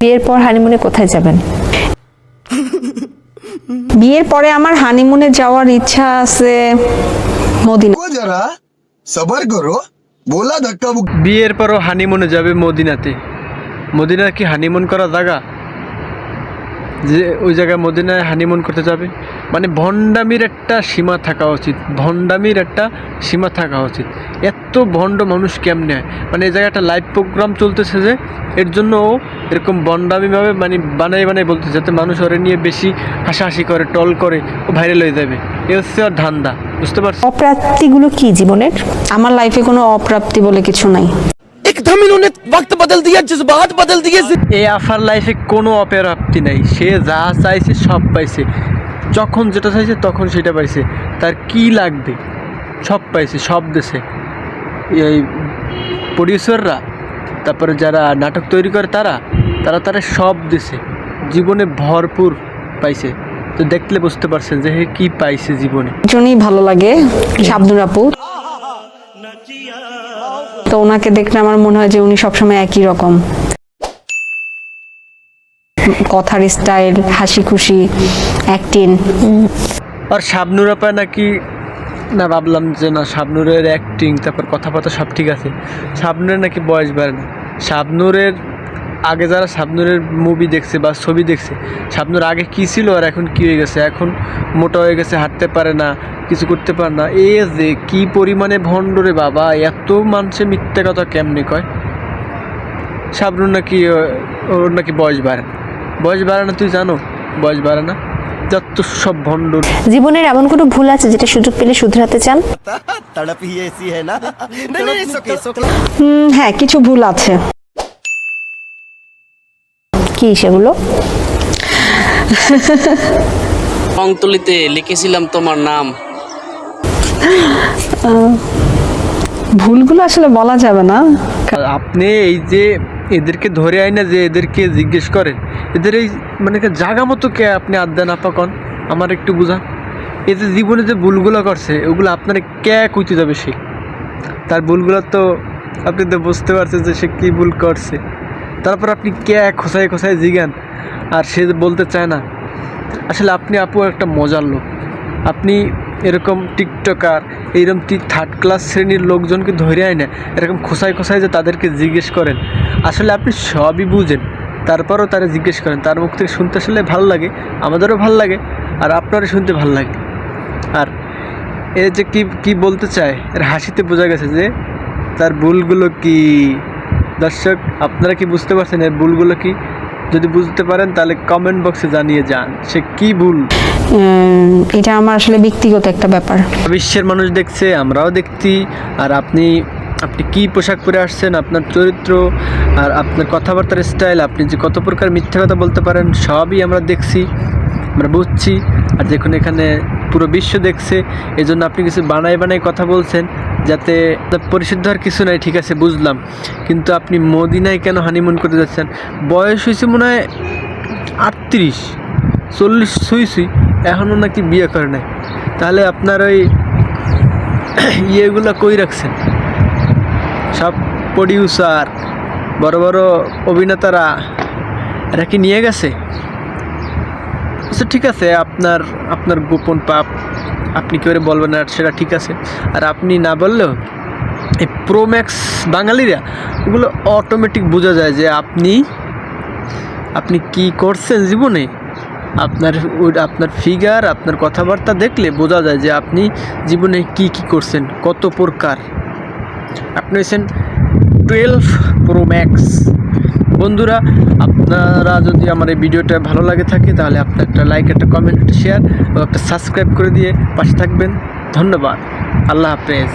বিয়ের পর হানিমুনে কোথায় যাবেন? বিয়ের পরে আমার হানিমুনে যাওয়ার ইচ্ছা আছে যারা সবার বলা বিয়ের পরও হানিমুনে যাবে মদিনাতে। মদিনা কি হানিমুন করা জায়গা? যে ওই জায়গায় মদিনায় হানিমুন করতে যাবে মানে ভণ্ডামির একটা সীমা থাকা উচিত, ভণ্ডামির একটা সীমা থাকা উচিত। এত ভণ্ড মানুষ কেমনে? হয় মানে এই জায়গায় একটা লাইভ প্রোগ্রাম চলতেছে যে, এর জন্য ও এরকম ভণ্ডামিভাবে মানে বানাই বানাই বলতেছে, যাতে মানুষ ওরে নিয়ে বেশি হাসাহাসি করে টল করে, ও ভাইরাল হয়ে যাবে। এ হচ্ছে ওর ধান্দা, বুঝতে পারছ? অপ্রাপ্তিগুলো কি জীবনের? আমার লাইফে কোনো অপ্রাপ্তি বলে কিছু নাই। एकदम इन्होंने वक्त बदल दिया जज्बात बदल दिए এই আফার লাইফে কোনো অপেরাপ্তি নাই সে যা চাইছে সব পাইছে যখন যেটা চাইছে তখন সেটা পাইছে তার কি লাগবে সব পাইছে সব দেশে এই প্রডিউসাররা তারপরে যারা নাটক তৈরি করে তারা তারা তারা সব দেশে জীবনে ভরপুর পাইছে তো দেখলে বুঝতে পারছেন যে হে কি পাইছে জীবনে জন্যই ভালো লাগে শাবনুর আপু তো ওনাকে দেখলে আমার মনে হয় যে উনি সবসময় একই রকম। কথার স্টাইল হাসি খুশি অ্যাক্টিং আর শাবনুর আপা নাকি, না ভাবলাম যে না, শাবনুরের অ্যাক্টিং তারপর কথাবার্তা সব ঠিক আছে। শাবনুরের নাকি বয়স বাড়ে না। শাবনুরের আগে যারা শাবনুরের মুভি দেখছে বা ছবি দেখছে শাবনুর আগে কী ছিল আর এখন কী হয়ে গেছে? এখন মোটা হয়ে গেছে হাঁটতে পারে না কিছু করতে পারে না। এ যে কি পরিমাণে ভণ্ডরে বাবা এত মানুষের মিথ্যে কথা কেমনি কয়? শাবনুর নাকি ওর নাকি বয়স বাড়ে না। বয়স বাড়ে না তুই জানো? বয়স বাড়ে না। যত সব জীবনের এমন কোনো ভুল আছে যেটা সুযোগ পেলে শুধরাতে চান? হ্যাঁ কিছু ভুল আছে। কি সেগুলো? রংতুলিতে লিখেছিলাম তোমার নাম। ভুলগুলো আসলে বলা যাবে না। আপনি এই যে এদেরকে ধরে আয় না যে এদেরকে জিজ্ঞেস করেন এদের এই মানে কি জাগা মতো কে আপনি আড্ডা না পাকন? আমার একটু বোঝা। এই যে জীবনে যে ভুলগুলো করছে ওগুলো আপনার কে কইতে যাবে সে? তার ভুলগুলো তো আপনি তো বুঝতে পারছেন যে সে কী ভুল করছে। তারপর আপনি কে খোসায় খোসায় জিগান, আর সে বলতে চায় না। আসলে আপনি আপু একটা মজার লোক। আপনি এরকম টিকটকার এইরকম থার্ড ক্লাস শ্রেণির লোকজনকে ধরে আয় না এরকম খোসায় খোসায় যে তাদেরকে জিজ্ঞেস করেন। আসলে আপনি সবই বুঝেন। তারপরও তারা জিজ্ঞেস করেন, তার মুখ থেকে শুনতে আসলে ভালো লাগে, আমাদেরও ভালো লাগে, আর আপনারও শুনতে ভালো লাগে। আর এ যে কি কি বলতে চায়, এর হাসিতে বোঝা গেছে যে, তার ভুলগুলো কি? দর্শক আপনারা কি বুঝতে পারছেন এর ভুলগুলো কি? যদি বুঝতে পারেন তাহলে কমেন্ট বক্সে জানিয়ে যান সে কি ভুল। এটা আমার আসলে ব্যক্তিগত একটা ব্যাপার। বিশ্বের মানুষ দেখছে আমরাও দেখছি আর আপনি আপনি কি পোশাক পরে আসছেন আপনার চরিত্র আর আপনার কথাবার্তার স্টাইল আপনি যে কত প্রকার মিথ্যা কথা বলতে পারেন সবই আমরা দেখছি আমরা বুঝছি আর দেখুন এখানে পুরো বিশ্ব দেখছে এই জন্য আপনি কিছু বানাই বানাই কথা বলছেন যাতে পরিশুদ্ধ আর কিছু নাই, ঠিক আছে, বুঝলাম। কিন্তু আপনি মদিনায় কেন হানিমুন করতে যাচ্ছেন? বয়স হয়েছে মনে হয় আটত্রিশ, চল্লিশ সুই এখনও নাকি বিয়ে করে নাই। তাহলে আপনার ওই ইয়েগুলো কই রাখছেন? সব প্রডিউসার বড় বড় অভিনেতারা, এরা কি নিয়ে গেছে? আচ্ছা ঠিক আছে, আপনার আপনার গোপন পাপ। আপনি কি করে বলবেন আর সেটা ঠিক আছে। আর আপনি না বললেও এই প্রোম্যাক্স বাঙালিরা, ওগুলো অটোমেটিক বোঝা যায় যে আপনি আপনি কি করছেন জীবনে? আপনার আপনার ফিগার আপনার কথাবার্তা দেখলে বোঝা যায় যে আপনি জীবনে কি কি করছেন, কত প্রকার। আপনি হয়েছেন টুয়েলভ প্রো ম্যাক্স বন্ধুরা, আপনারা যদি আমার এই ভিডিওটা ভালো লাগে থাকে, তাহলে আপনার একটা লাইক একটা কমেন্ট শেয়ার ও একটা সাবস্ক্রাইব করে দিয়ে পাশে থাকবেন। ধন্যবাদ। আল্লাহ হাফেজ।